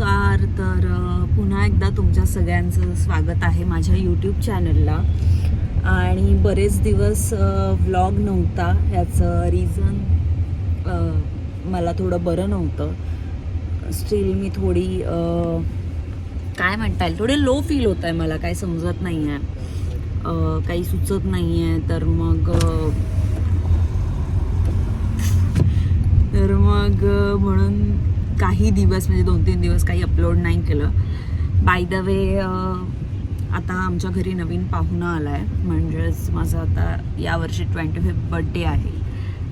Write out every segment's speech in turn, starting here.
नमस्कार. तर पुन्हा एकदा तुमच्या सगळ्यांचं स्वागत आहे माझ्या यूट्यूब चॅनलला आणि बरेच दिवस व्लॉग नव्हता. ह्याचं रिझन मला थोडं बरं नव्हतं. स्टील मी थोडी काय म्हणता येईल? थोडे लो फील होत आहे मला. काही समजत नाही आहे काही सुचत नाही आहे तर मग तर मग म्हणून काही दिवस म्हणजे दोन तीन दिवस काही अपलोड नाही केलं. बाय द वे आता आमच्या घरी नवीन पाहुणा आला आहे म्हणजेच माझं आता यावर्षी ट्वेंटी फिफ्थ बड्डे आहे.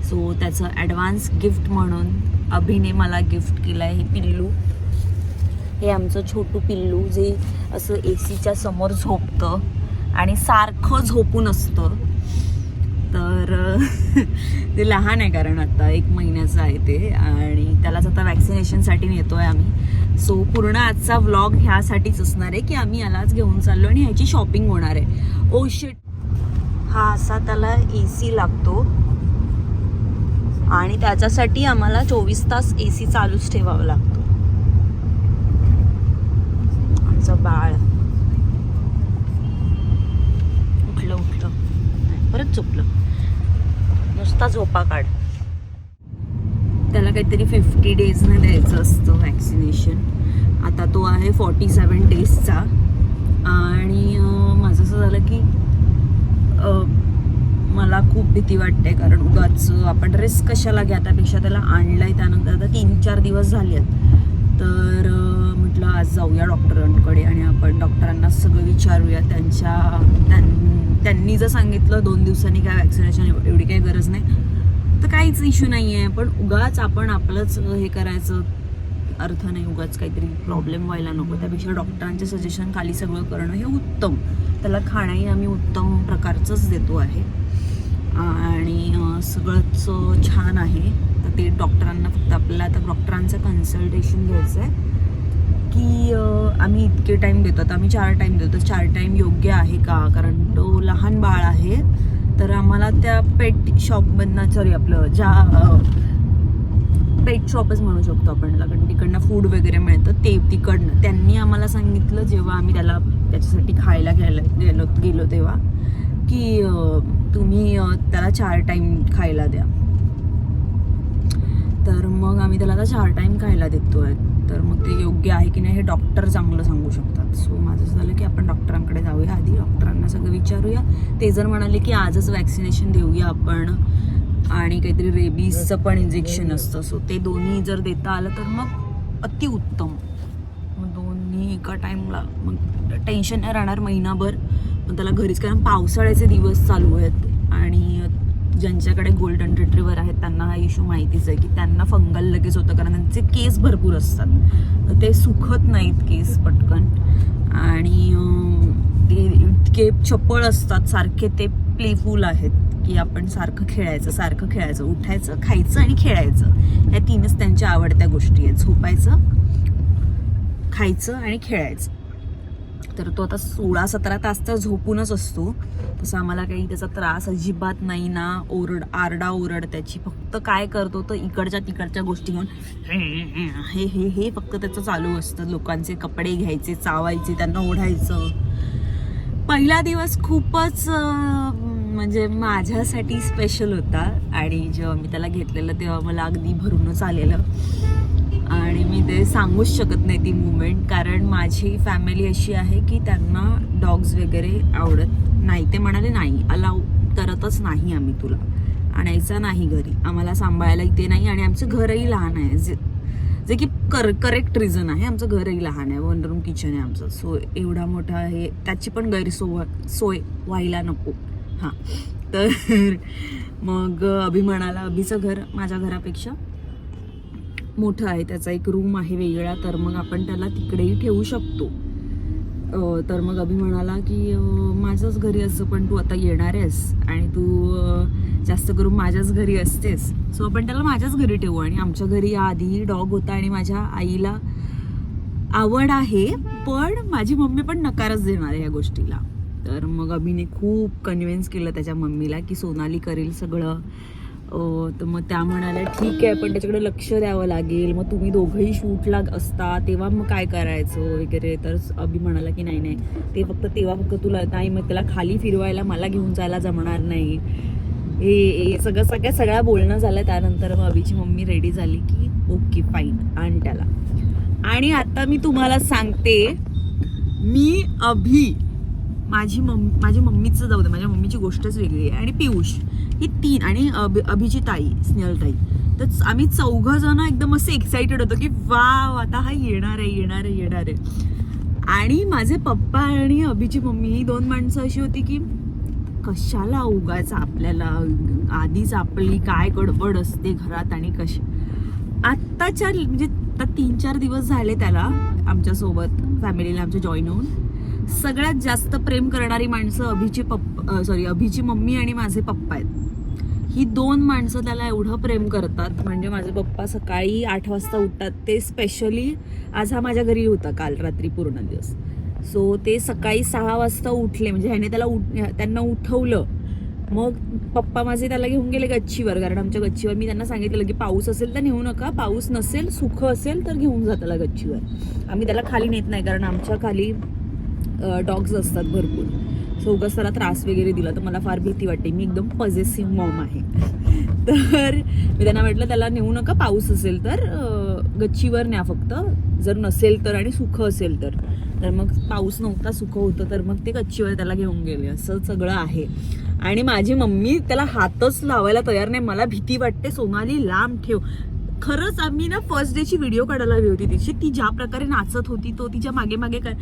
सो त्याचं ॲडव्हान्स गिफ्ट म्हणून अभिने मला गिफ्ट केलं आहे हे पिल्लू. हे आमचं छोटू पिल्लू जे असं ए सीच्या समोर झोपतं आणि सारखं झोपून असतं. तर ते लहान आहे कारण आता एक महिन्याचं आहे ते. आणि त्यालाच आता वॅक्सिनेशनसाठी नेतो आहे आम्ही. सो पूर्ण आजचा व्लॉग ह्यासाठीच असणार आहे की आम्ही यालाच घेऊन चाललो आणि ह्याची शॉपिंग होणार आहे. Oh, ओ शिट हा असा त्याला ए सी लागतो. आणि त्याच्यासाठी आम्हाला चोवीस तास ए सी चालूच ठेवावा लागतो. आमचं बाळ. उठलं उठलं. परत चुकलं नुसता झोपा काढ. त्याला काहीतरी फिफ्टी डेजने द्यायचं असतं व्हॅक्सिनेशन आता तो आहे फॉर्टी सेवन डेजचा आणि माझं असं झालं की मला खूप भीती वाटते कारण उगाच आपण रिस्क कशाला घ्या? त्यापेक्षा त्याला आणलं आहे त्यानंतर आता तीन चार दिवस झाले आहेत. तर म्हटलं आज जाऊया डॉक्टरांकडे आणि आपण डॉक्टरांना सगळं विचारूया. त्यांच्या त्यां- त्यांनी जर सांगितलं दोन दिवसांनी काय वॅक्सिनेशन एवढी काही गरज नाही तर काहीच इश्यू नाही आहे पण उगाच आपण आपलंच हे करायचं अर्थ नाही. उगाच काहीतरी प्रॉब्लेम व्हायला नको. त्यापेक्षा डॉक्टरांचे सजेशन खाली सगळं करणं हे उत्तम. त्याला खाणंही आम्ही उत्तम प्रकारचंच देतो आहे. आणि सगळंच छान आहे. तर ते डॉक्टरांना फक्त आपल्याला आता डॉक्टरांचं कन्सल्टेशन घ्यायचं आहे की आम्ही इतके टाईम देतो. आता आम्ही चार टाईम देतो. चार टाईम योग्य आहे का? कारण तो लहान बाळ आहे. तर आम्हाला त्या पेट शॉपमधनं सॉरी आपलं ज्या पेट शॉपच म्हणू शकतो आपण त्याला. कारण तिकडनं फूड वगैरे मिळतं. ते तिकडनं. त्यांनी आम्हाला सांगितलं जेव्हा आम्ही त्याला त्याच्यासाठी खायला घ्यायला गेलो गेलो तेव्हा की तुम्ही त्याला चार टाईम खायला द्या. तर मग आम्ही त्याला आता चार टाईम खायला देतो आहे तर मग ते योग्य आहे की नाही हे डॉक्टर चांगलं सांगू शकतात. सो माझं असं झालं की आपण डॉक्टरांकडे जाऊया. आधी डॉक्टरांना सगळं विचारूया. ते जर म्हणाले की आजच वॅक्सिनेशन देऊया आपण आणि काहीतरी रेबीजचं पण इंजेक्शन असतं. सो ते दोन्ही जर देता आलं तर मग अतिउत्तम मग दोन्ही एका टाईमला मग टेन्शन नाही राहणार महिनाभर. मग त्याला घरीच कारण पावसाळ्याचे दिवस चालू आहेत आणि ज्यांच्याकडे गोल्डन रिट्रिव्हर आहेत त्यांना हा इश्यू माहितीच आहे की त्यांना फंगल लगेच होतं कारण त्यांचे केस भरपूर असतात. तर ते सुखत नाहीत केस पटकन. आणि ते इतके चपळ असतात सारखे ते प्लेफुल आहेत की आपण सारखं खेळायचं सारखं खेळायचं उठायचं खायचं आणि खेळायचं. या तीनच त्यांच्या आवडत्या गोष्टी आहेत. झोपायचं खायचं आणि खेळायचं. तर तो आता सोळा सतरा तास तर झोपूनच असतो. तसं आम्हाला काही त्याचा त्रास अजिबात नाही ना. ओरड आरडा ओरड त्याची. फक्त काय करतो तर इकडच्या तिकडच्या गोष्टी घेऊन हे हे हे फक्त त्याचं चालू असतं. लोकांचे कपडे घ्यायचे चावायचे त्यांना ओढायचं. पहिला दिवस खूपच म्हणजे माझ्यासाठी स्पेशल होता. आणि जेव्हा मी त्याला घेतलेलं तेव्हा मला अगदी भरूनच आलेलं. आणि मी ते सांगूच शकत नाही ती मुमेंट कारण माझी फॅमिली अशी आहे की त्यांना डॉग्स वगैरे आवडत नाही. ते म्हणाले नाही अलाव करतच नाही आम्ही तुला. आणायचा नाही घरी. आम्हाला सांभाळायला इथे नाही आणि आमचं घरही लहान आहे. जे जे की कर करेक्ट रिझन आहे. आमचं घरही लहान आहे. वन रूम किचन आहे आमचं. सो एवढा मोठा आहे. त्याची पण गैरसोय सोय व्हायला नको. हां. तर मग अभि म्हणाला अभिचं घर माझ्या घरापेक्षा मोठं आहे त्याचा एक रूम आहे वेगळा तर मग आपण त्याला तिकडेही ठेवू शकतो. तर मग अभि म्हणाला की माझंच माझ्याच घरी असं पण तू आता येणार आहेस आणि तू जास्त करून माझ्याच घरी असतेस. सो आपण त्याला माझ्याच घरी ठेवू आणि आमच्या घरी आधी डॉग होता आणि माझ्या आईला आवड आहे पण माझी मम्मी पण नकारच देणार आहे या गोष्टीला. तर मग अभिने खूप कन्व्हिन्स केलं त्याच्या मम्मीला की सोनाली करेल सगळं. तर मग त्या म्हणाल्या ठीक आहे पण त्याच्याकडे लक्ष द्यावं लागेल. मग तुम्ही दोघंही शूटला असता तेव्हा मग काय करायचं वगैरे? तर अभि म्हणाला की नाही नाही. ते फक्त तेव्हा फक्त तुला नाही मग त्याला खाली फिरवायला मला घेऊन जायला जमणार नाही. हे सगळं सगळ्या सगळ्या बोलणं झालं. त्यानंतर मग अभिची मम्मी रेडी झाली की ओके फाईन आण त्याला. आणि आता मी तुम्हाला सांगते मी अभि माझी मम्मी माझ्या मम्मीचं जाऊ दे. माझ्या मम्मीची गोष्टच वेगळी आहे. आणि पियुष. ही तीन आणि अभि अभिची स्नेहलताई. तर आम्ही चौघ जण एकदम असे एक्साइटेड होतो की वा आता हा येणार आहे येणार आहे येणार आहे. आणि माझे पप्पा आणि अभिची मम्मी ही दोन माणसं अशी होती की कशाला उगायचं आपल्याला आधीच आपली काय गडबड असते घरात आणि कशी आत्ताच्या म्हणजे आता तीन चार दिवस झाले त्याला आमच्यासोबत फॅमिलीला आमच्या जॉईन होऊन. सगळ्यात जास्त प्रेम करणारी माणसं अभिची पप्पा सॉरी अभिची मम्मी आणि माझे पप्पा आहेत. ही दोन माणसं त्याला एवढं प्रेम करतात म्हणजे माझे पप्पा सकाळी आठ वाजता उठतात. ते स्पेशली आज हा माझ्या घरी होता काल रात्री पूर्ण दिवस. सो ते सकाळी सहा वाजता उठले म्हणजे ह्याने त्याला उठ त्यांना उठवलं. मग पप्पा माझे त्याला घेऊन गेले गच्चीवर कारण आमच्या गच्चीवर मी त्यांना सांगितलं की पाऊस असेल तर नेऊ नका पाऊस नसेल सुख असेल तर घेऊन जा त्याला गच्चीवर. आम्ही त्याला खाली नेत नाही कारण आमच्या खाली डॉग्स असतात भरपूर. सो उगाच त्याला त्रास वगैरे दिला तर मला फार भीती वाटते. मी एकदम पॉझिटिव्ह मॉम आहे. तर मी त्यांना म्हटलं त्याला नेऊ नका पाऊस असेल तर गच्चीवर न्या फक्त. जर नसेल तर आणि सुखं असेल तर. तर मग पाऊस नव्हता सुखं होतं तर मग ते गच्चीवर त्याला घेऊन गेले. असं सगळं आहे. आणि माझी मम्मी त्याला हातच लावायला तयार नाही. मला भीती वाटते सोनाली लांब ठेव. खरंच आम्ही ना फर्स्ट डेची व्हिडिओ काढायला हवी होती तिची. ती ज्या प्रकारे नाचत होती तो तिच्यामागे मागे काय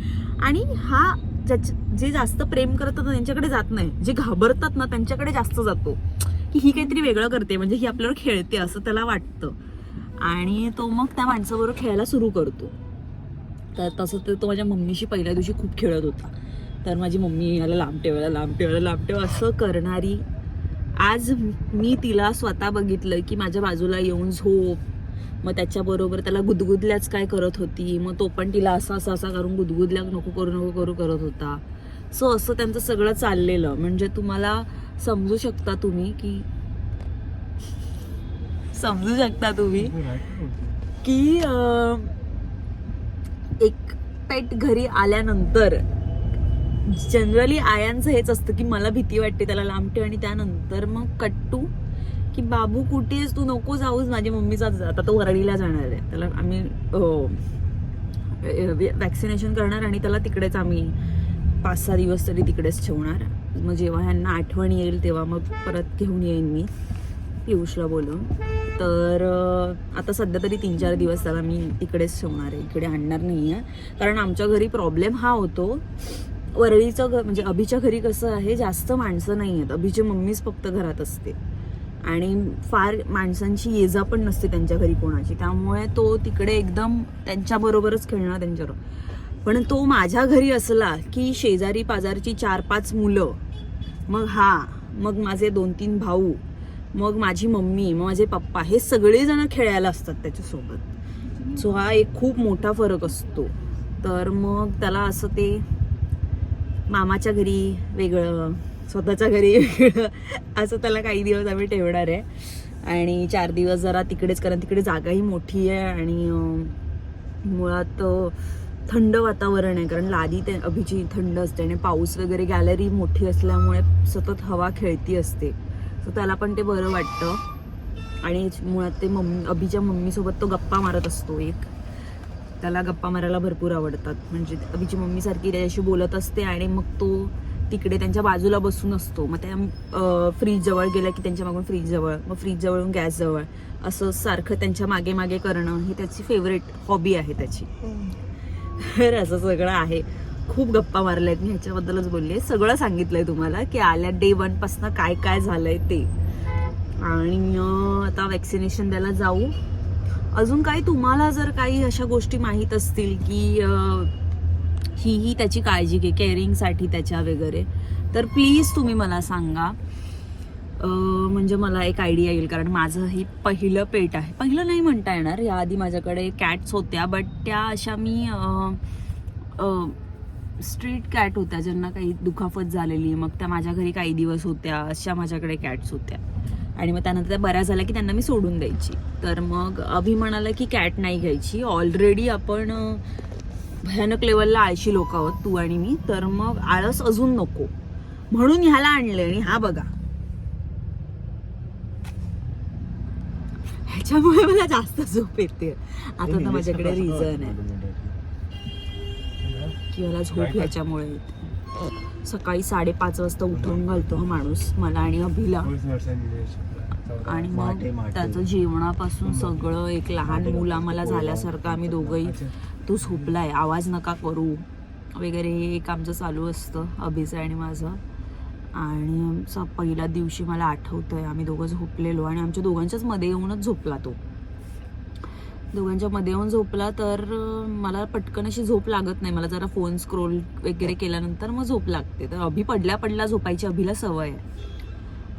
आणि हा ज्याचे जे जास्त प्रेम करतात ना त्यांच्याकडे जात नाही. जे घाबरतात ना त्यांच्याकडे जास्त जातो. की ही काहीतरी वेगळं करते म्हणजे ही आपल्यावर खेळते असं त्याला वाटतं. आणि तो मग त्या माणसाबरोबर खेळायला सुरू करतो. तर तसं तर तो माझ्या मम्मीशी पहिल्या दिवशी खूप खेळत होता. तर माझी मम्मी याला लांब ठेवायला लांब ठेवायला लांब ठेवा असं करणारी आज मी तिला स्वतः बघितलं की माझ्या बाजूला येऊन झोप मग त्याच्याबरोबर त्याला गुदगुदल्याच काय करत होती मग तो पण तिला असं असं असं करून गुदगुदल्या नको करू नको करू करत होता. सो असं त्यांचं सगळं चाललेलं. म्हणजे तुम्हाला समजू शकता तुम्ही की समजू शकता तुम्ही की एक पेट घरी आल्यानंतर जनरली आयांचं हेच असतं की मला भीती वाटते त्याला लांब ठेव आणि त्यानंतर मग कट्टू की बाबू कुठे आहेस तू नको जाऊस माझी मम्मीचा आता तो वरळीला जाणार आहे. त्याला आम्ही हो. वॅक्सिनेशन करणार आणि त्याला तिकडेच आम्ही पाच सहा दिवस तरी तिकडेच ठेवणार. मग जेव्हा ह्यांना आठवण येईल तेव्हा मग परत घेऊन येईन मी. पियुषला बोलून. तर आता सध्या तरी तीन चार दिवस त्याला मी तिकडेच ठेवणार आहे. इकडे आणणार नाही आहे कारण आमच्या घरी प्रॉब्लेम हा होतो वरळीचं घ म्हणजे अभिच्या घरी कसं आहे जास्त माणसं नाही आहेत. अभिची मम्मीच फक्त घरात असते. आणि फार माणसांची येजा पण नसते त्यांच्या घरी कोणाची. त्यामुळे तो तिकडे एकदम त्यांच्याबरोबरच खेळणार त्यांच्याबरोबर. पण तो माझ्या घरी असला की शेजारी पाजारची चार पाच मुलं मग हा मग माझे दोन तीन भाऊ मग माझी मम्मी मग माझे पप्पा हे सगळेजण खेळायला असतात त्याच्यासोबत. सो हा एक खूप मोठा फरक असतो. तर मग त्याला असं ते मामाच्या घरी वेगळं स्वतःच्या घरी वेगळं. असं त्याला काही दिवस आम्ही ठेवणार आहे. आणि चार दिवस जरा तिकडेच कारण तिकडे जागाही मोठी आहे आणि मुळात थंड वातावरण आहे. कारण लादी ते अभिची थंड असते आणि पाऊस वगैरे गॅलरी मोठी असल्यामुळे सतत हवा खेळती असते. सो त्याला पण ते बरं वाटतं. आणि मुळात ते मम्मी अभिच्या मम्मीसोबत तो गप्पा मारत असतो एक. त्याला गप्पा मारायला भरपूर आवडतात. म्हणजे अभिची मम्मी सारखी त्याच्याशी बोलत असते आणि मग तो तिकडे त्यांच्या बाजूला बसून असतो. मग त्या फ्रीज जवळ गेला की त्यांच्या मागून फ्रीज जवळ मग फ्रीज जवळून गॅस जवळ. असं सारखं त्यांच्या मागे मागे करणं ही त्याची फेवरेट हॉबी आहे त्याची. तर असं सगळं आहे. खूप गप्पा मारल्या आहेत मी ह्याच्याबद्दलच बोलले सगळं सांगितलंय तुम्हाला की आल्या डे वन पासन काय काय झालंय ते. आणि आता वॅक्सिनेशन द्यायला जाऊ. अजून काही तुम्हाला जर काही अशा गोष्टी माहीत असतील की ही ही त्याची काळजी घे केअरिंगसाठी त्याच्या वगैरे तर प्लीज तुम्ही मला सांगा. म्हणजे मला एक आयडिया येईल कारण माझं हे पहिलं पेट आहे. पहिलं नाही म्हणता येणार याआधी माझ्याकडे कॅट्स होत्या बट त्या अशा मी स्ट्रीट कॅट होत्या ज्यांना काही दुखापत झालेली मग त्या माझ्या घरी काही दिवस होत्या अशा माझ्याकडे कॅट्स होत्या. आणि मग त्यानंतर त्या बऱ्या झाल्या की त्यांना मी सोडून द्यायची तर मग अभि म्हणाला की कॅट नाही घ्यायची ऑलरेडी आपण भयानक लेवलला आळशी लोक आहोत तू आणि मी तर मग आळस अजून नको म्हणून ह्याला आणले आणि हा बघा ह्याच्यामुळे मला जास्त झोप येते आता तर माझ्याकडे रिझन आहे की मला झोप ह्याच्यामुळे येते सकाळी साडेपाच वाजता उठवून घालतो हा माणूस मला आणि अभिला. आणि मग त्याचं जेवणापासून सगळं एक लहान मूल आम्हाला झाल्यासारखं आम्ही दोघंही तू झोपलाय. आवाज नका करू. वगैरे हे एक आमचं चालू असतं अभिचं आणि माझं. आणि पहिल्या दिवशी मला आठवतंय आम्ही दोघं झोपलेलो आणि आमच्या दोघांच्याच मध्ये येऊनच झोपला तो. दोघांच्या मध्ये येऊन झोपला तर मला पटकन अशी झोप लागत नाही. मला जरा फोन स्क्रोल वगैरे केल्यानंतर मग झोप लागते. तर अभि पडल्या पडल्या झोपायची अभिला सवय आहे.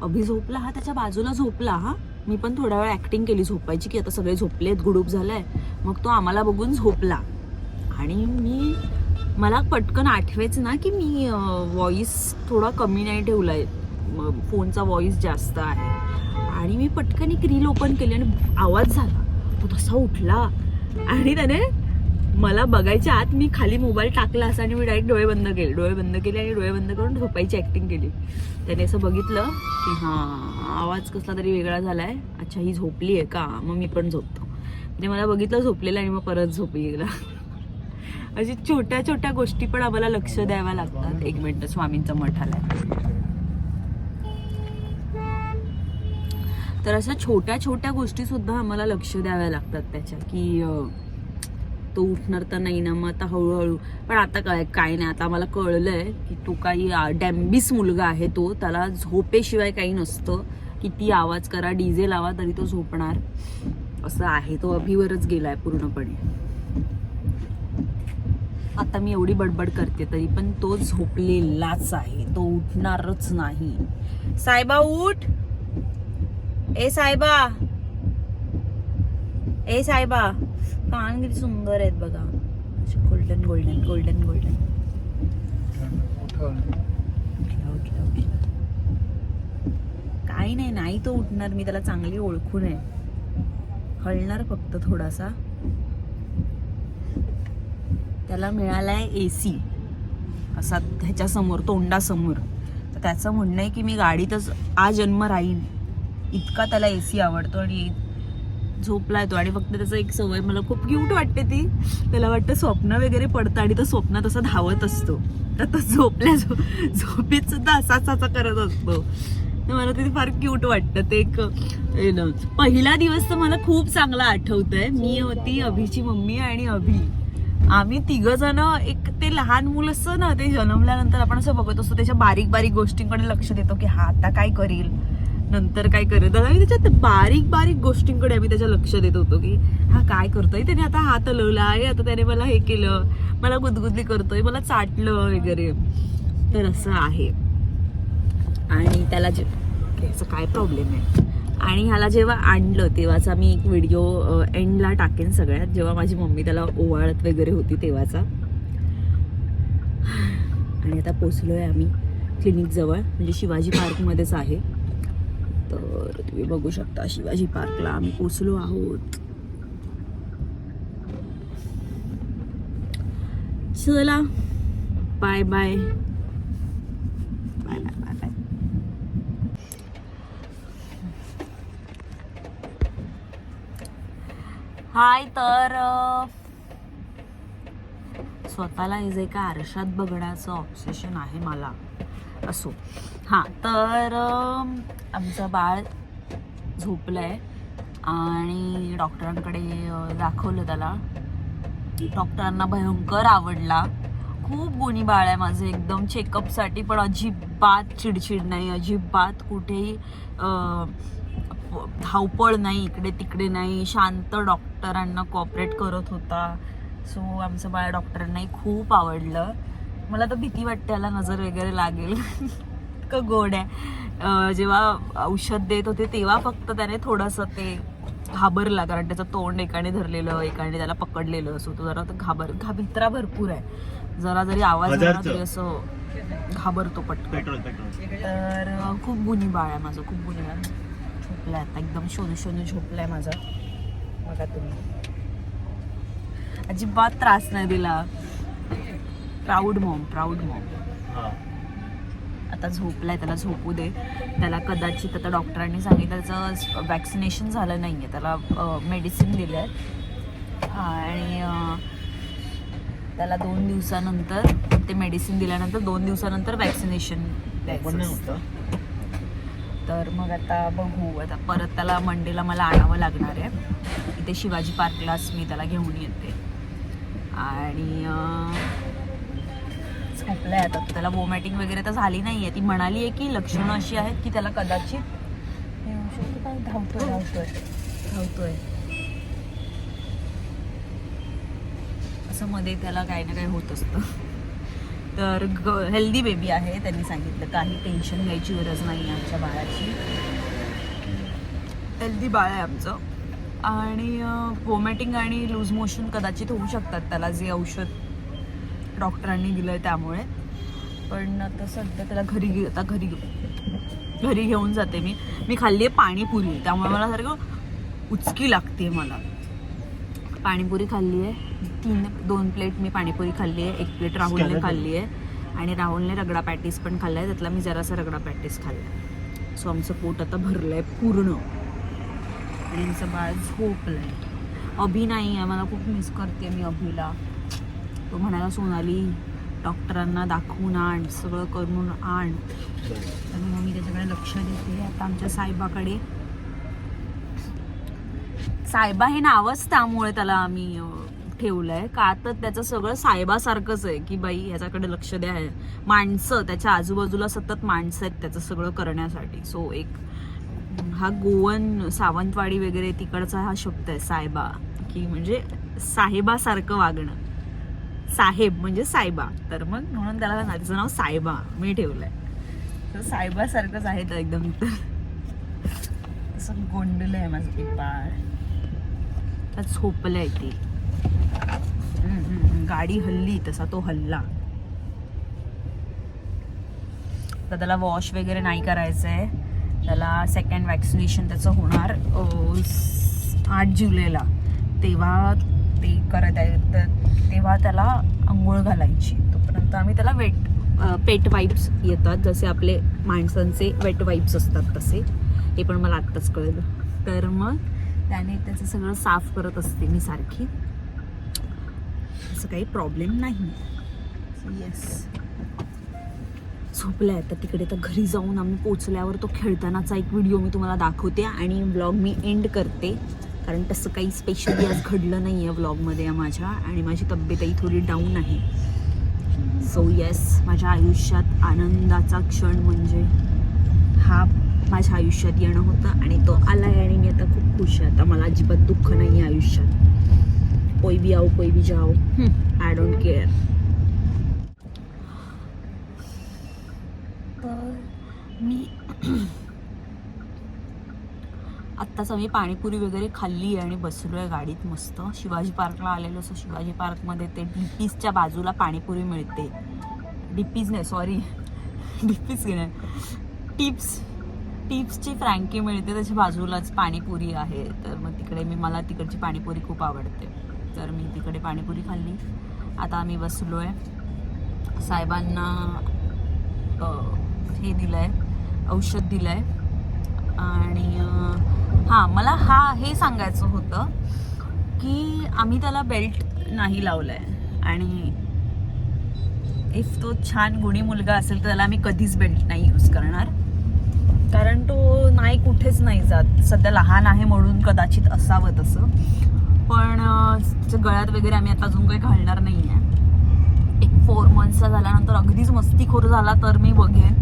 अभि झोपला हा त्याच्या बाजूला झोपला हा. मी पण थोडा वेळ ऍक्टिंग केली झोपायची की आता सगळे झोपलेत गुडूप झालाय. मग तो आम्हाला बघून झोपला. आणि मी मला पटकन आठवेच ना की मी व्हॉइस थोडा कमी नाही ठेवलाय. म- फोनचा व्हॉइस जास्त आहे. आणि मी पटकन एक रील ओपन केली आणि आवाज झाला. तो तसा उठला. आणि त्याने मला बघायच्या आत मी खाली मोबाईल टाकला असा आणि मी डायरेक्ट डोळे बंद केले. डोळे बंद केले आणि डोळे बंद करून झोपायची ऍक्टिंग केली. त्याने असं बघितलं की हां आवाज कसला तरी वेगळा झालाय. अच्छा ही झोपली आहे का? मग मी पण झोपतो. ते मला बघितलं झोपलेलं आणि मग परत झोपी गेला. अशी छोट्या छोट्या गोष्टी पण आम्हाला लक्ष द्याव्या लागतात. एक मिनटं स्वामींचा मठ आलाय. तर अशा छोट्या छोट्या गोष्टी सुद्धा आम्हाला लक्ष द्याव्या लागतात त्याच्या की तो उठणार तर नाही ना मग आता हळूहळू. पण आता काय काय नाही आता आम्हाला कळलंय की तो काही डॅम्बिस मुलगा आहे तो त्याला झोपेशिवाय काही नसतं. किती आवाज करा डीजे लावा तरी तो झोपणार. असं आहे तो अभिवरच गेलाय पूर्णपणे. आता मी एवढी बडबड करते तरी पण तो झोपलेलाच आहे तो उठणारच नाही. सायबा उठ! ए साहेबा ए साहेबा कान किती सुंदर आहेत बघा. गोल्डन गोल्डन गोल्डन गोल्डन काही नाही नाही तो उठणार. मी त्याला चांगली ओळखून आहे. हळणार फक्त थोडासा. त्याला मिळालाय ए सी असा ह्याच्यासमोर तोंडासमोर. तर त्याचं म्हणणं आहे की मी गाडीतच आ जन्म राहीन. इतका त्याला ए सी आवडतो आणि झोपला येतो आणि फक्त त्याचं एक सवय मला खूप क्यूट वाटते ती. त्याला वाटतं स्वप्न वगैरे पडतं आणि तो स्वप्नात असं धावत असतो. तर तो झोपल्या झो झोपेत सुद्धा असाच असा करत असतो. तर मला ते फार क्यूट वाटतं. ते एक हे ना. पहिला दिवस तर मला खूप चांगला आठवतंय. मी होती अभिची मम्मी आणि अभि. आम्ही तिघ जण एक ते लहान मुल असतं ना ते जन्मल्यानंतर आपण असं बघत असतो. त्याच्या बारीक बारीक गोष्टींकडे लक्ष देतो की हा आता काय करील? नंतर काय करेल तर आम्ही त्याच्यात बारीक बारीक गोष्टींकडे आम्ही त्याच्या लक्ष देत होतो की हा काय करतोय? त्याने आता हात हलवला आहे. आता त्याने मला हे केलं. मला गुदगुदली करतोय. मला चाटलं वगैरे. तर असं आहे. आणि त्याला जे याचा काय प्रॉब्लेम आहे? आणि ह्याला जेव्हा आणलं तेव्हाचा मी एक व्हिडिओ एंडला टाकेन सगळ्यात. जेव्हा माझी मम्मी त्याला ओवाळत वगैरे होती तेव्हाचा. आणि आता पोचलो आहे आम्ही क्लिनिक जवळ. म्हणजे शिवाजी पार्कमध्येच आहे. तर तुम्ही बघू शकता शिवाजी पार्कला आम्ही पोचलो आहोत. चला. Bye bye bye bye bye hi तर स्वतःला जे का आरशात बघण्याचं ऑब्सेशन आहे मला. असो. हां तर आमचं बाळ झोपलंय आणि डॉक्टरांकडे दाखवलं त्याला. डॉक्टरांना भयंकर आवडला. खूप गुणी बाळ आहे माझं एकदम चेकअपसाठी पण अजिबात चिडचिड नाही अजिबात कुठेही धावपळ नाही इकडे तिकडे नाही. शांत डॉक्टरांना कॉपरेट करत होता. सो आमचं बाळ डॉक्टरांनाही खूप आवडलं. मला तर भीती वाटते त्याला नजर वगैरे लागेल. इतकं गोड आहे. जेव्हा औषध देत होते तेव्हा फक्त त्याने थोडंसं ते घाबरला कारण त्याचं तोंड एकाने धरलेलं एकाने त्याला पकडलेलं असो तो जरा घाबर घा भित्रा भरपूर आहे. जरा जरी आवाज. तरी असं घाबरतो पटकन. तर खूप गुणी बाळ आहे माझं खूप बाळ. छोटं झोपलाय आता एकदम शोनू शोनू झोपलाय माझा. बघा तुम्ही. अजिबात त्रास नाही दिला. प्राऊड मॉम प्राऊड मॉम आता झोपलाय त्याला झोपू दे. त्याला कदाचित आता डॉक्टरांनी सांगितलं त्याचं वॅक्सिनेशन झालं नाही आहे त्याला मेडिसिन दिलं आहे आणि त्याला दोन दिवसानंतर ते मेडिसिन दिल्यानंतर दोन दिवसानंतर वॅक्सिनेशन द्यायचं. होतं. तर मग आता बघू. आता परत त्याला मंडेला मला आणावं लागणार आहे. इथे शिवाजी पार्कलाच मी त्याला घेऊन येते. आणि अं, झोपलाय आता. त्याला वोमॅटिंग वगैरे तर झाली नाही आहे ती म्हणाली आहे की लक्षणं अशी आहेत की त्याला कदाचित हे होऊ शकतं काय धावतोय. धावतोय धावतोय असं मध्ये त्याला काही ना काही होत असतं. तर हेल्दी बेबी आहे त्यांनी सांगितलं. काही टेन्शन घ्यायची गरज नाही आमच्या बाळाची. हेल्दी बाळ आहे आमचं. आणि वोमॅटिंग आणि लूज मोशन कदाचित होऊ शकतात त्याला जे औषध डॉक्टरांनी दिलं आहे त्यामुळे. पण आता सध्या त्याला घरी घे आता घरी घरी घेऊन जाते मी. मी खाल्ली आहे पाणीपुरी. त्यामुळे मला सारखं उचकी लागते मला. पाणीपुरी खाल्ली आहे तीन दोन प्लेट मी पाणीपुरी खाल्ली आहे एक प्लेट राहुलने. खाल्ली आहे आणि राहुलने रगडा पॅटीस पण खाल्ला आहे त्यातला मी जरासा रगडा पॅटीस खाल्ला आहे सो आमचं पोट आता भरलं आहे पूर्ण. आणि आमचं बाळ झोपलं आहे अभि नाही आहे. मला खूप मिस करते मी अभिला. तो म्हणाला सोनाली डॉक्टरांना दाखवून आण सगळं करून आण. त्यामुळे मग मी त्याच्याकडे लक्ष देते. आता आमच्या साहेबाकडे साहेबा हे नावच त्यामुळे त्याला आम्ही ठेवलं ठेवलंय. का तर त्याचं सगळं साहेबासारखंच आहे की बाई ह्याच्याकडे लक्ष द्या. माणसं त्याच्या आजूबाजूला सतत माणसं आहेत त्याचं सगळं करण्यासाठी. सो एक हा गोवन सावंतवाडी वगैरे तिकडचा हा शब्द आहे साहेबा. की म्हणजे साहेबासारखं वागणं. साहेब म्हणजे सायबा. तर मग म्हणून त्याला ना- नाव सायबा. मी ठेवलंय. तर सायबासारखंच आहे तर एकदम असं गोंडलं आहे माझं पिपाळ. त्या त्यात झोपलंय ते. गाडी हल्ली तसा तो हल्ला. तर त्याला वॉश वगैरे नाही करायचं आहे त्याला सेकंड वॅक्सिनेशन त्याचं होणार आठ जुलैला. तेव्हा ते करत आहे. तर तेव्हा त्याला आंघोळ घालायची. तोपर्यंत आम्ही त्याला वेट पेट वाईप्स येतात. जसे आपले माणसांचे वेट वाईप्स असतात तसे. हे पण मला आत्ताच कळलं. तर मग त्याने त्याचं सगळं साफ करत असते मी सारखी. असं काही प्रॉब्लेम नाही. येस झोपलाय तर तिकडे. तर घरी जाऊन आम्ही पोचल्यावर तो खेळतानाचा एक व्हिडिओ मी तुम्हाला दाखवते आणि ब्लॉग मी एंड करते. कारण तसं काही स्पेशली आज घडलं नाही आहे व्लॉगमध्ये माझ्या. आणि माझी तब्येतही थोडी डाऊन आहे. सो येस माझ्या आयुष्यात आनंदाचा क्षण म्हणजे हा माझ्या आयुष्यात येणं होतं आणि तो आला आहे आणि मी आता खूप खुश आहे. आता मला अजिबात दुःख नाही आहे आयुष्यात. कोई भी आओ कोई भी जाओ. आय डोंट केअर तर मी आत्ताच आम्ही पाणीपुरी वगैरे खाल्ली आहे आणि बसलो आहे गाडीत मस्त. शिवाजी पार्कला आलेलो असं शिवाजी पार्कमध्ये ते डीपीजच्या बाजूला पाणीपुरी मिळते. डीपीज नाही सॉरी डीपीज नाही. टिप्स टिप्सची फ्रँकी मिळते त्याच्या बाजूलाच पाणीपुरी आहे. तर मग तिकडे मी मला तिकडची पाणीपुरी खूप आवडते. तर मी तिकडे पाणीपुरी खाल्ली. आता आम्ही बसलो आहे साहेबांना हे दिलं आहे औषध दिलं आहे आणि हां मला हा हे सांगायचं होतं की आम्ही त्याला बेल्ट नाही लावलं आहे आणि इफ तो छान गुणी मुलगा असेल तर त्याला आम्ही कधीच बेल्ट नाही यूज करणार. कारण तो नाही कुठेच नाही जात. सध्या लहान आहे म्हणून कदाचित असावं तसं. पण गळ्यात वगैरे आम्ही आता अजून काही घालणार नाही आहे एक फोर मंथचा झाल्यानंतर अगदीच मस्तीखोर झाला तर मी बघेन.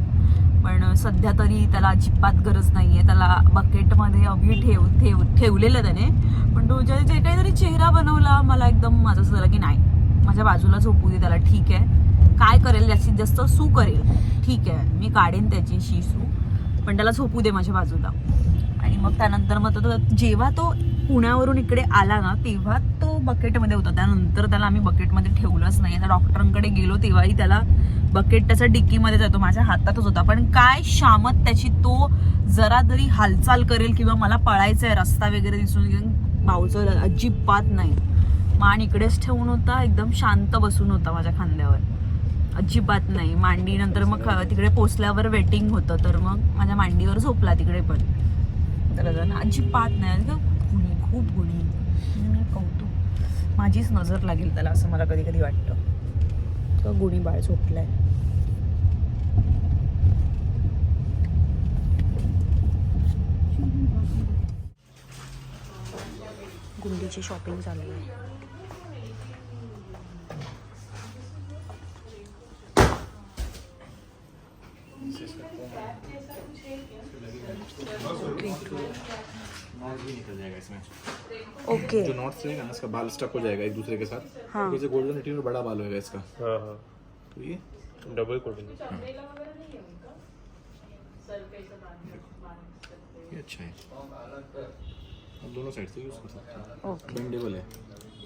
पण सध्या तरी त्याला अजिबात गरज नाही आहे त्याला बकेटमध्ये अभि ठेव ठेव ठेवलेलं त्याने. पण तो जे जे काहीतरी चेहरा बनवला मला एकदम माझं असं झालं की नाही. माझ्या बाजूला झोपू दे त्याला ठीक आहे. काय करेल जास्तीत जास्त सू करेल ठीक आहे. मी काढेन त्याची शी सू पण त्याला झोपू दे माझ्या बाजूला. आणि मग त्यानंतर मग तो जेव्हा तो पुण्यावरून इकडे आला ना तेव्हा तो बकेटमध्ये होता. त्यानंतर त्याला आम्ही बकेटमध्ये ठेवलंच नाही. आता डॉक्टरांकडे गेलो तेव्हाही त्याला बकेट त्याचा डिक्कीमध्ये जातो माझ्या हातातच होता. पण काय शामत त्याची तो जरा तरी हालचाल करेल किंवा मला पळायचंय रस्ता वगैरे दिसून येईल, भाऊचं अजिबात नाही. मान इकडेच ठेवून होता एकदम शांत बसून होता माझ्या खांद्यावर. अजिबात नाही. मांडी नंतर मग ख- तिकडे पोचल्यावर वेटिंग होतं तर मग माझ्या मांडीवर झोपला तिकडे पण. जरा अजिबात नाही. खूप गुणी खूप गुणी. कौतुक. माझीच नजर लागेल त्याला असं मला कधी कधी वाटतं गुणी बाळ झोपलाय. गुंडीची शॉपिंग चालू आहे. नॉट भी निकल जाएगा इसमें ओके. जो नॉट्स रहेगा ना इसका बाल स्टक हो जाएगा एक दूसरे के साथ। हाँ. जैसे गोल्डन रिट्रीवर बड़ा बाल होएगा इसका। हाँ हाँ. तो ये? डबल कोटिंग ये अच्छा है। दोनों साइड से यूज कर सकते हैं ओके. बेंडेबल है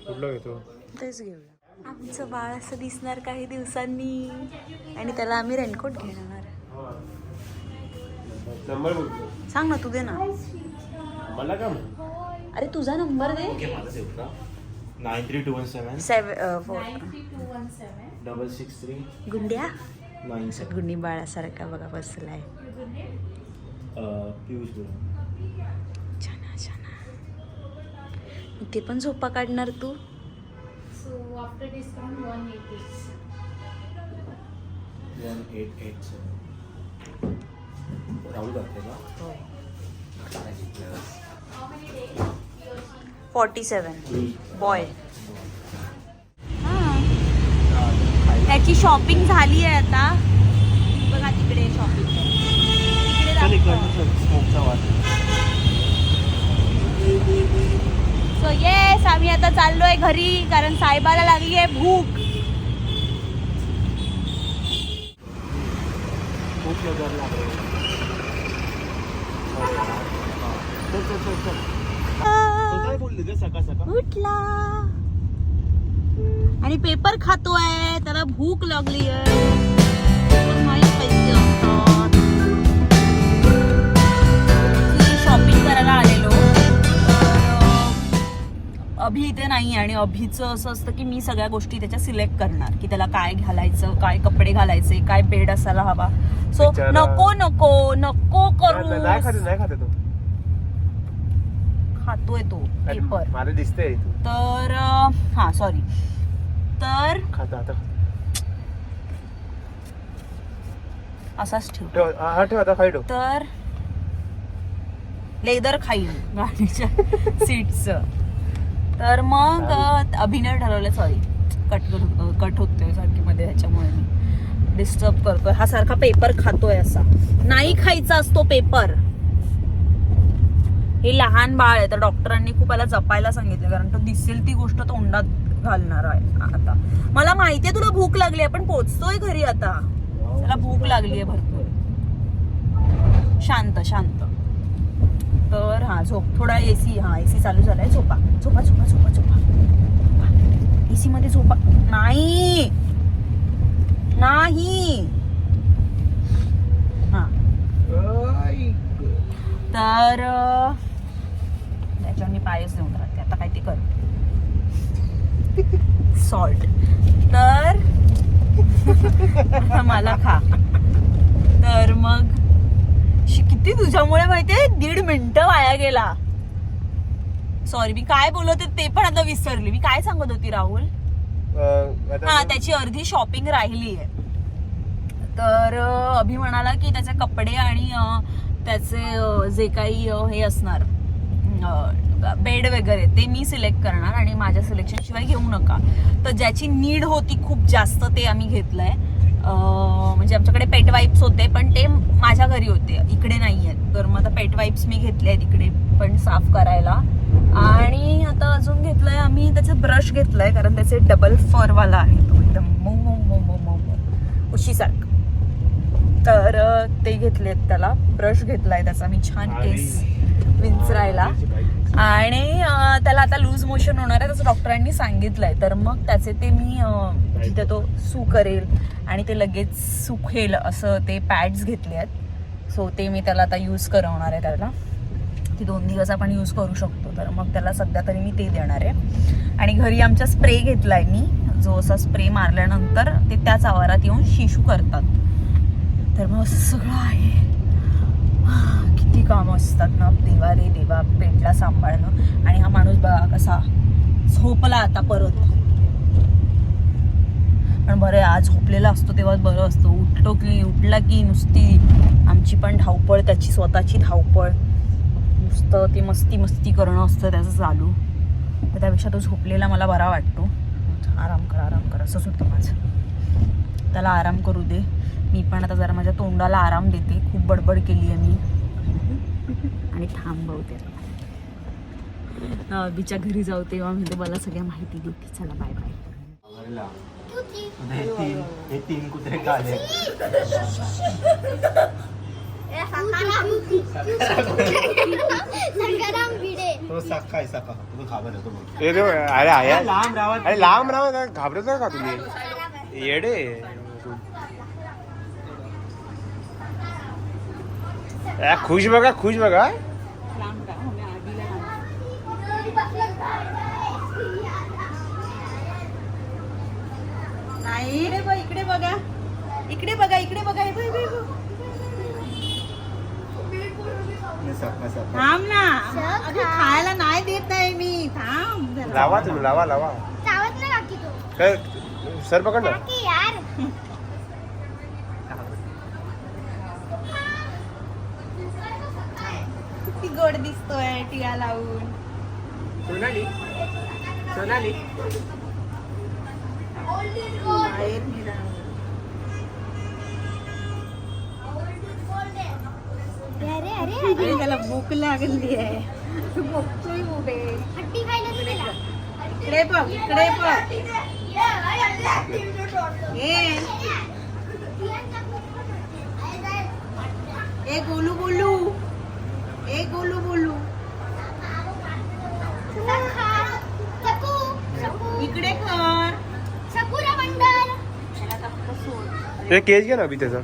कुठला घेतो? तेच घेऊया. आमचं बाळ असं दिसणार काही दिवसांनी आणि त्याला आम्ही रेनकोट घेणार. नंबर सांग ना तू दे ना. मला का अरे तुझा नंबर दे. ओके माझा nine three two one seven seven four double six three गुंड्या? नाईन सेवन गुंडी बाळासारखा बघा बसलाय. पियुष इथे पण झोपा काढणार तू? So after discount, 180. One eight eight seven Rahul करते का? फॉर्टी सेवन बॉय त्याची शॉपिंग झाली आहे आता. बघा तिकडे शॉपिंग तिकडे. सो येस आम्ही आता चाललोय घरी कारण साहेबाला लागली. आहे भूक उठला. आणि पेपर खातोय त्याला भूक लागली आहे अभि इथे नाही आणि अभिचं असं असतं की मी सगळ्या गोष्टी त्याच्या सिलेक्ट करणार की त्याला काय घालायचं काय कपडे घालायचे काय बेड असायला हवा. सो बिचारा. नको नको नको करू नाही खाते नाही खाते तो. खातोय तो पेपर. मला दिसते तर अं, हा सॉरी तर खाता आता असाच ठेव. ठेव हा हा, ठेव आता खाई ठेव. तर लेदर खाईन गाडीच्या सीटचं. तर मग अभिनय ठरवलं सॉरी कट कट होतोय सारखी मध्ये ह्याच्यामुळे मी डिस्टर्ब करतोय. हा सारखा पेपर खातोय असा. नाही खायचा असतो पेपर हे लहान बाळ आहे तर डॉक्टरांनी खूप याला जपायला सांगितलं कारण तो दिसेल ती गोष्ट तोंडात घालणार आहे आता. मला माहितीये तुला भूक लागली आहे पण पोचतोय घरी आता. त्याला भूक लागली आहे भरपूर. शांत शांत. तर हा झोप थोडा एसी हा एसी चालू झालाय. झोपा झोपा झोपा झोपा झोपा. एसी मध्ये झोपा. नाही! नाही! हा. तर त्याच्यावर मी पायच देऊन राहते. आता काय ते कर. सॉल्ट तर मला खा. तर मग? शी, किती तुझ्यामुळे माहितीये? दीड मिनिटं वाया गेला. सॉरी मी काय बोलत होते ते पण आता विसरली. मी काय सांगत होती राहुल? हा त्याची अर्धी शॉपिंग राहिली आहे तर अभि म्हणाला की त्याचे कपडे आणि त्याचे जे काही हे असणार बेड वगैरे ते मी सिलेक्ट करणार आणि माझ्या सिलेक्शन शिवाय घेऊ नका. तर ज्याची नीड होती खूप जास्त ते आम्ही घेतलंय. म्हणजे आमच्याकडे पेट वाईप्स होते पण ते माझ्या घरी होते. इकडे नाही आहेत. तर मग आता पेट वाईप्स मी घेतले आहेत इकडे पण साफ करायला. आणि आता अजून घेतलंय आम्ही त्याचे ब्रश घेतलाय कारण त्याचे डबल फरवाला आहे तो एकदम मऊ मऊ मऊ मऊ उशीसारखं. तर ते घेतलेत त्याला. ब्रश घेतलाय त्याचा. मी छान केस विंचरायला. आणि त्याला आता लूज मोशन होणार आहे तसं डॉक्टरांनी सांगितलंय. तर मग त्याचे ते मी जिथे तो सू करेल आणि ते लगेच सुखेल असं ते पॅड्स घेतले आहेत. सो ते मी त्याला आता यूज करवणार आहे त्याला. ती दोन दिवस आपण यूज करू शकतो. तर मग त्याला सध्या तरी मी ते देणार आहे. आणि घरी आमचा स्प्रे घेतला आहे मी. जो असा स्प्रे मारल्यानंतर ते त्याच आवारात येऊन शिशू करतात. तर मग असं सगळं आहे. किती कामं असतात ना. देवा रे देवा पेटला सांभाळणं. आणि हा माणूस बघा कसा झोपला आता परत. पण बरं आज झोपलेला असतो तेव्हाच बरं असतो. उठतो की उठला की नुसती. आमची पण धावपळ त्याची स्वतःची धावपळ. नुसतं ते मस्ती मस्ती करणं असतं त्याचं चालू. तर त्यापेक्षा तो झोपलेला मला बरा वाटतो. आराम कर आराम कर असंच होतं माझं. त्याला आराम करू दे. मी पण आता जरा माझ्या तोंडाला आराम देते. खूप बडबड केली आहे मी. आणि थांबवते बीच्या घरी जाऊ तेव्हा मी मला सगळ्या माहिती देते. चला बाय बाय आवरला. हे तीन हे तीन कुत्रे काले संग्राम भिडे तो साखा आहे साखा तुम्ही खाबर होतो मग ए, ते- अरे आया लांब अरे लांब राहा घाबरत का तुम्ही येडे ए, खुश बघा खुश बघा बघा इकडे बघा. हे बघ, हे बघ, हे थांब ना. अगं खायला नाही देत नाही मी. थांब. लावा तुम्ही लावा लावा. चावत ना काकी तो. काय सर पकड ना. काकी यार. किती गोड दिसतोय टिया लावून. सोनाली सोनाली. बाहेर निघा. अरे अरे अरे. त्याला भूक लागली आहे. बघतोय उभे. दिलेला इकडे बघ इकडे बघ. ए. गोलू गोलू. ए गोलू सकू इकडे कर. सकूरा मंडल ते केस घे ना अभि त्याचा